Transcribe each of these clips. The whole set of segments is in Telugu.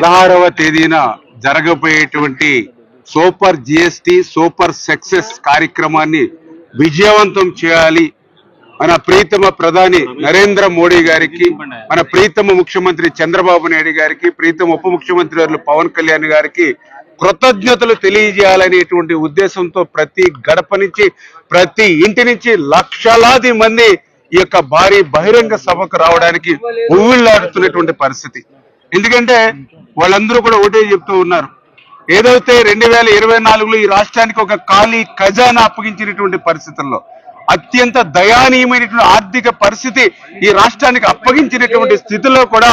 పదహారవ తేదీన జరగబోయేటువంటి సూపర్ జిఎస్టి సూపర్ సక్సెస్ కార్యక్రమాన్ని విజయవంతం చేయాలి. మన ప్రీతమ ప్రధాని నరేంద్ర మోడీ గారికి మన ప్రీతమ ముఖ్యమంత్రి చంద్రబాబు నాయుడు గారికి ప్రీతమ ఉప ముఖ్యమంత్రి పవన్ కళ్యాణ్ గారికి కృతజ్ఞతలు తెలియజేయాలనేటువంటి ఉద్దేశంతో ప్రతి గడప నుంచి ప్రతి ఇంటి నుంచి లక్షలాది మంది ఈ యొక్క భారీ బహిరంగ సభకు రావడానికి ఉవ్విళ్ళాడుతున్నటువంటి పరిస్థితి. ఎందుకంటే వాళ్ళందరూ కూడా ఒకటే చెప్తూ ఉన్నారు. ఏదైతే రెండు వేల ఇరవై నాలుగులో ఈ రాష్ట్రానికి ఒక ఖాళీ ఖజానా అప్పగించినటువంటి పరిస్థితుల్లో అత్యంత దయానీయమైనటువంటి ఆర్థిక పరిస్థితి ఈ రాష్ట్రానికి అప్పగించినటువంటి స్థితిలో కూడా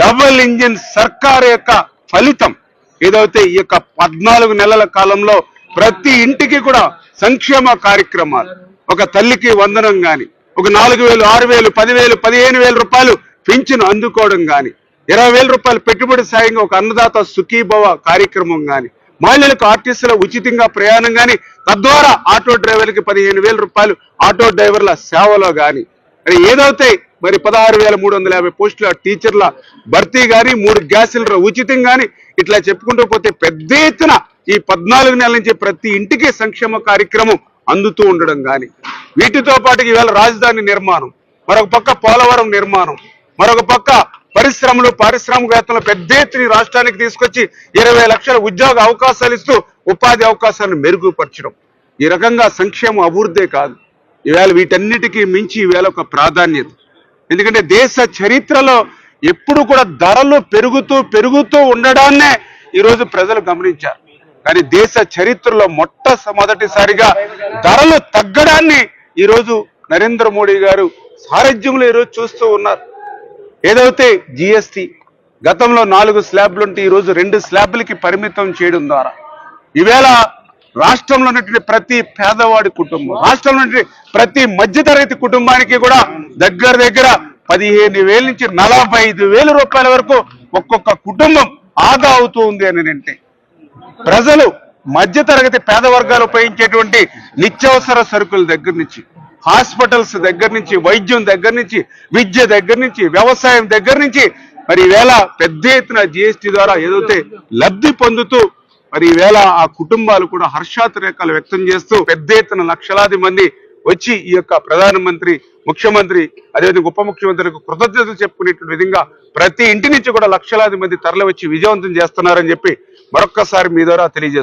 డబుల్ ఇంజిన్ సర్కార్ యొక్క ఫలితం ఏదైతే ఈ యొక్క పద్నాలుగు నెలల కాలంలో ప్రతి ఇంటికి కూడా సంక్షేమ కార్యక్రమాలు ఒక తల్లికి వందనం గాని ఒక నాలుగు వేలు ఆరు వేలు పదివేలు పదిహేను వేల రూపాయలు పింఛను అందుకోవడం గాని ఇరవై వేల రూపాయలు పెట్టుబడి సాయంగా ఒక అన్నదాత సుఖీభవ కార్యక్రమం కానీ మహిళలకు ఆర్టీసీల ఉచితంగా ప్రయాణం కానీ తద్వారా ఆటో డ్రైవర్లకి పదిహేను వేల రూపాయలు ఆటో డ్రైవర్ల సేవలో కానీ మరి ఏదైతే మరి పదహారు వేల మూడు వందల యాభై పోస్టుల టీచర్ల భర్తీ కానీ మూడు గ్యాస్ సిలిండర్ ఉచితం కానీ ఇట్లా చెప్పుకుంటూ పోతే పెద్ద ఎత్తున ఈ పద్నాలుగు నెలల నుంచి ప్రతి ఇంటికి సంక్షేమ కార్యక్రమం అందుతూ ఉండడం కానీ వీటితో పాటు ఈవేళ రాజధాని నిర్మాణం మరొక పక్క పోలవరం నిర్మాణం మరొక పక్క పరిశ్రమలు పారిశ్రామికవేత్తలు పెద్ద ఎత్తున రాష్ట్రానికి తీసుకొచ్చి ఇరవై లక్షల ఉద్యోగ అవకాశాలు ఇస్తూ ఉపాధి అవకాశాలను మెరుగుపరచడం. ఈ రకంగా సంక్షేమ అభివృద్ధే కాదు. ఈవేళ వీటన్నిటికీ మించి ఈవేళ ఒక ప్రాధాన్యత. ఎందుకంటే దేశ చరిత్రలో ఎప్పుడు కూడా ధరలు పెరుగుతూ పెరుగుతూ ఉండడాన్నే ఈరోజు ప్రజలు గమనించారు. కానీ దేశ చరిత్రలో మొట్టమొదటిసారిగా ధరలు తగ్గడాన్ని ఈరోజు నరేంద్ర మోడీ గారు సారథ్యంలో ఈరోజు చూస్తూ ఉన్నారు. ఏదైతే జిఎస్టి గతంలో నాలుగు స్లాబ్లు ఉంటే ఈరోజు రెండు స్లాబ్లకి పరిమితం చేయడం ద్వారా ఈవేళ రాష్ట్రంలో ఉన్నటువంటి ప్రతి పేదవాడి కుటుంబం రాష్ట్రంలో ఉన్నటువంటి ప్రతి మధ్యతరగతి కుటుంబానికి కూడా దగ్గర దగ్గర పదిహేను వేల నుంచి నలభై ఐదు రూపాయల వరకు ఒక్కొక్క కుటుంబం ఆదా అవుతూ ఉంది అని అంటే ప్రజలు మధ్యతరగతి పేద వర్గాలు ఉపయోగించేటువంటి నిత్యావసర సరుకుల దగ్గర నుంచి హాస్పిటల్స్ దగ్గర నుంచి వైద్యం దగ్గర నుంచి విద్య దగ్గర నుంచి వ్యవసాయం దగ్గర నుంచి మరి ఈవేళ పెద్ద ఎత్తున జిఎస్టి ద్వారా ఏదైతే లబ్ధి పొందుతూ మరి ఈవేళ ఆ కుటుంబాలు కూడా హర్షాతిరేకాలు వ్యక్తం చేస్తూ పెద్ద ఎత్తున లక్షలాది మంది వచ్చి ఈ యొక్క ప్రధానమంత్రి ముఖ్యమంత్రి అదేవిధంగా ఉప ముఖ్యమంత్రికి కృతజ్ఞతలు చెప్పుకునేటువంటి విధంగా ప్రతి ఇంటి నుంచి కూడా లక్షలాది మంది తరలి వచ్చి విజయవంతం చేస్తున్నారని చెప్పి మరొక్కసారి మీ ద్వారా తెలియజేస్తున్నారు